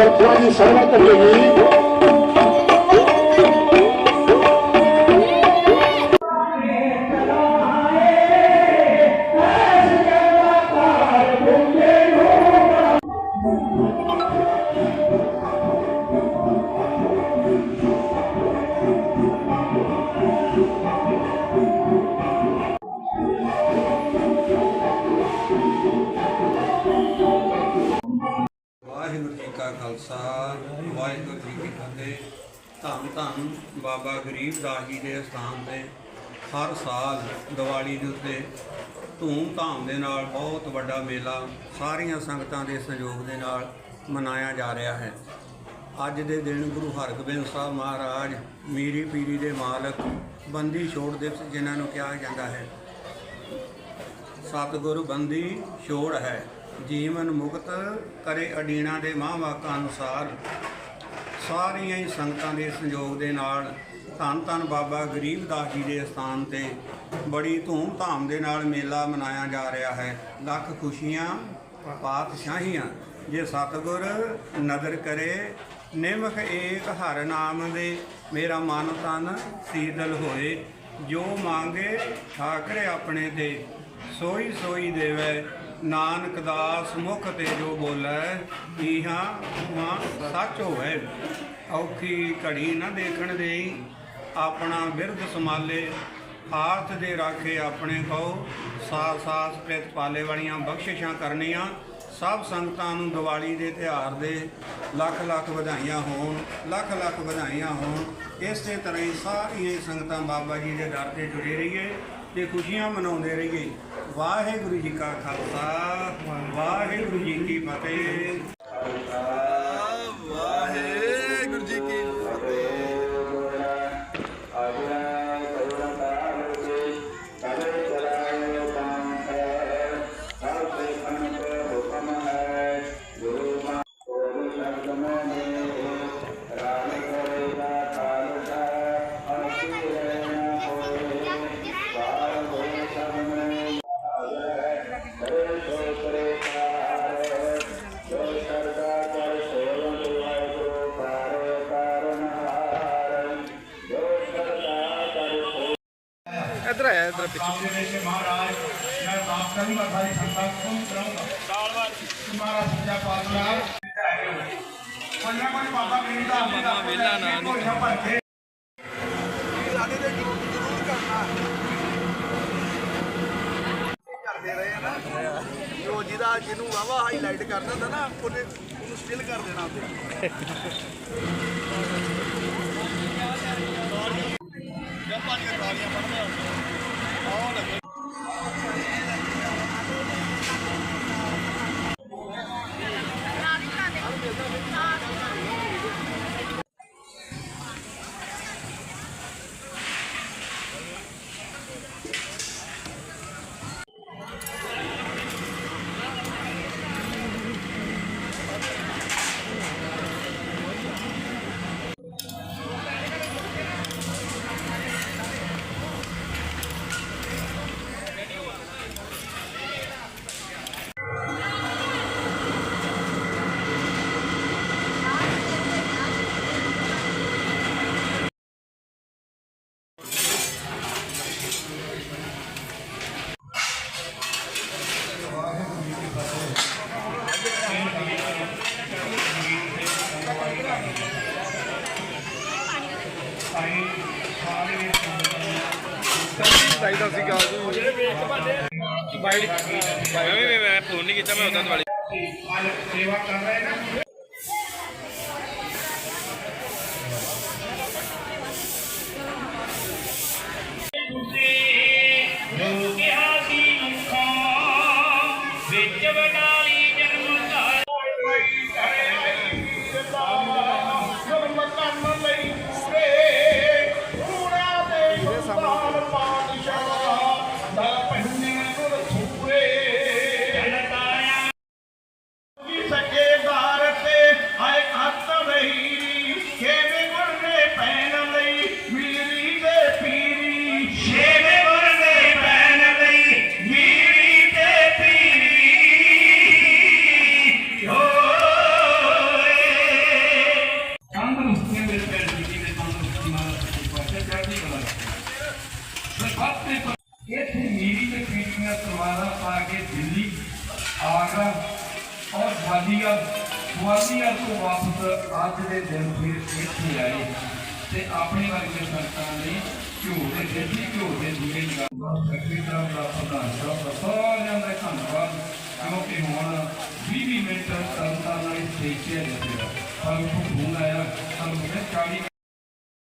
બધવાની શરૂઆત કરી દઈએ ਵਾਹਿਗੁਰੂ ਜੀ ਕੀ ਫਤਿਹ। ਧੰਨ ਧੰਨ ਬਾਬਾ ਗਰੀਬ ਦਾਸ ਜੀ ਦੇ ਸਥਾਨ ਤੇ ਹਰ ਸਾਲ ਦੀਵਾਲੀ ਦੇ ਉੱਤੇ ਧੂਮ ਧਾਮ ਦੇ ਨਾਲ ਬਹੁਤ ਵੱਡਾ ਮੇਲਾ ਸਾਰੀਆਂ ਸੰਗਤਾਂ ਦੇ ਸਹਿਯੋਗ ਦੇ ਨਾਲ ਮਨਾਇਆ ਜਾ ਰਿਹਾ ਹੈ। ਅੱਜ ਦੇ ਦਿਨ ਗੁਰੂ ਹਰਗੋਬਿੰਦ ਸਾਹਿਬ ਮਹਾਰਾਜ, ਮੀਰੀ ਪੀਰੀ ਦੇ ਮਾਲਕ, ਬੰਦੀ ਛੋੜ ਦਿਵਸ ਜਿਨ੍ਹਾਂ ਨੂੰ ਕਿਹਾ ਜਾਂਦਾ ਹੈ। ਸਤਿਗੁਰੂ ਬੰਦੀ ਛੋੜ ਹੈ। ਜੀਵਨ ਮੁਕਤ ਕਰੇ ਅਡੀਣਾ ਦੇ ਮਹਾਂਵਾਕਾਂ ਅਨੁਸਾਰ। ਸਾਰੀਆਂ ਹੀ ਸੰਗਤਾਂ ਦੇ ਸੰਯੋਗ ਦੇ ਨਾਲ ਧੰਨ ਧੰਨ ਬਾਬਾ ਗਰੀਬਦਾਸ ਜੀ ਦੇ ਸਥਾਨ ਤੇ ਬੜੀ ਧੂਮ-ਧਾਮ ਦੇ ਨਾਲ ਮੇਲਾ ਮਨਾਇਆ ਜਾ ਰਿਹਾ ਹੈ। ਲੱਖ ਖੁਸ਼ੀਆਂ, ਪਾਤਸ਼ਾਹੀਆਂ, ਜੇ ਸਤਿਗੁਰ ਨਦਰ ਕਰੇ, ਨਿਮਖ ਏਕ ਹਰ ਨਾਮ ਦੇ ਮੇਰਾ ਮਨ ਤਨ ਸੀਤਲ ਹੋਏ, ਜੋ ਮੰਗੇ ਠਾਕਰੇ ਆਪਣੇ ਤੇ ਸੋਈ ਸੋਈ ਦੇਵੈ ਨਾਨਕ ਦਾਸ ਮੁਖ ਤੇ ਜੋ ਬੋਲੇ ਇਹਾਂ ਉਹਾਂ ਸੱਚ ਹੋਵੇ। ਔਖੀ ਘੜੀ ਨਾ ਦੇਖਣ ਦੇਈ, ਆਪਣਾ ਬਿਰਧ ਸਮਾਲੇ ਆਰਥ ਦੇ ਰਾਖੇ ਆਪਣੇ ਕੋ ਸਾਥ ਸਾਥ ਪ੍ਰਿਤ ਪਾਲੇ ਵਾਲੀਆਂ ਬਖਸ਼ਿਸ਼ਾਂ ਕਰਨੀਆਂ। ਸਭ ਸੰਗਤਾਂ ਨੂੰ ਦੀਵਾਲੀ ਦੇ ਤਿਉਹਾਰ ਦੇ ਲੱਖ ਲੱਖ ਵਧਾਈਆਂ ਹੋਣ, ਲੱਖ ਲੱਖ ਵਧਾਈਆਂ ਹੋਣ। ਇਸੇ ਤਰ੍ਹਾਂ ਹੀ ਸਾਰੀਆਂ ਸੰਗਤਾਂ ਬਾਬਾ ਜੀ ਦੇ ਦਰ ਤੇ ਜੁੜੇ ਰਹੀਏ ਤੇ ਖੁਸ਼ੀਆਂ ਮਨਾਉਂਦੇ ਰਹੀਏ। ਵਾਹਿਗੁਰੂ ਜੀ ਕਾ ਖਾਲਸਾ, ਵਾਹਿਗੁਰੂ ਜੀ ਕੀ ਫਤਿਹ। ਇੱਧਰ ਆਇਆ ਇੱਧਰ ਪਿੱਛੇ ਦੇ ਵਿੱਚ ਮਹਾਰਾਜ ਮੈਂ ਬਾਪ ਕਰੂੰਗਾ ਸਾਰੀ ਸੰਗਤਾਂ ਨੂੰ ਕਰਾਂਗਾ ਸਾਲਵਾਰ ਤੁਹਾਡਾ ਸੱਚਾ ਪਾਤਸ਼ਾਹ ਕੋਈ ਨਾ ਕੋਈ ਬਾਬਾ ਮੇਰੀ ਦਾ ਬਾਬਾ ਮੇਲਾ ਨਾ ਨਹੀਂ ਸਾਡੇ ਤੇ ਜ਼ਰੂਰ ਜ਼ਰੂਰ ਕਰਨਾ। ਕਰਦੇ ਰਹੇ ਆ ਨਾ। ਜੋ ਜਿਹਦਾ ਜਿਹਨੂੰ ਵਾਵਾ ਹਾਈਲਾਈਟ ਕਰਦਾ ਹੁੰਦਾ ਨਾ ਉਹਨੇ ਉਹਨੂੰ ਸਟਿਲ ਕਰ ਦੇਣਾ ਉੱਤੇ ਚਾਹੀਦਾ ਸੀਗਾ ਜੀ ਬਾਈਟ ਮੈਂ ਮੈਂ ਫੋਨ ਨਹੀਂ ਕੀਤਾ ਮੈਂ ਉਦੋਂ ਵਾਲੀ ਸੇਵਾ ਕਰ ਰਹੇ ਨਾ। ਜੋ ਕਿਹਾ ਸੀ ਮੁਖਾਂ ਵਿੱਚ ਵਡਾਲੀ Something. ਪਾ ਕੇ ਦਿੱਲੀ, ਆਗਰਾ ਔਰ ਗਵਾਲੀਅਰ ਗਵਾਲੀਅਰ ਤੋਂ ਵਾਪਸ ਅੱਜ ਦੇ ਦਿਨ ਫਿਰ ਤੇ ਆਪਣੇ ਵਰਗੇ ਸੰਤਾਂ ਨੇ ਘਿਓ ਦੇ ਦੇਸੀ ਘਿਓ ਦੇ ਦੂਏ ਲਗਾ ਸੈਕਟਰੀ ਸਾਹਿਬ ਦਾ ਪ੍ਰਧਾਨ ਸਾਹਿਬ ਦਾ ਸਾਰਿਆਂ ਦਾ ਧੰਨਵਾਦ, ਕਿਉਂਕਿ ਹੁਣ 20 ਮਿੰਟ ਸੰਤਾਂ ਨਾਲ ਸਟੇਜ ਤੇ ਸਾਨੂੰ ਫੋਨ ਆਇਆ, ਸਾਨੂੰ 40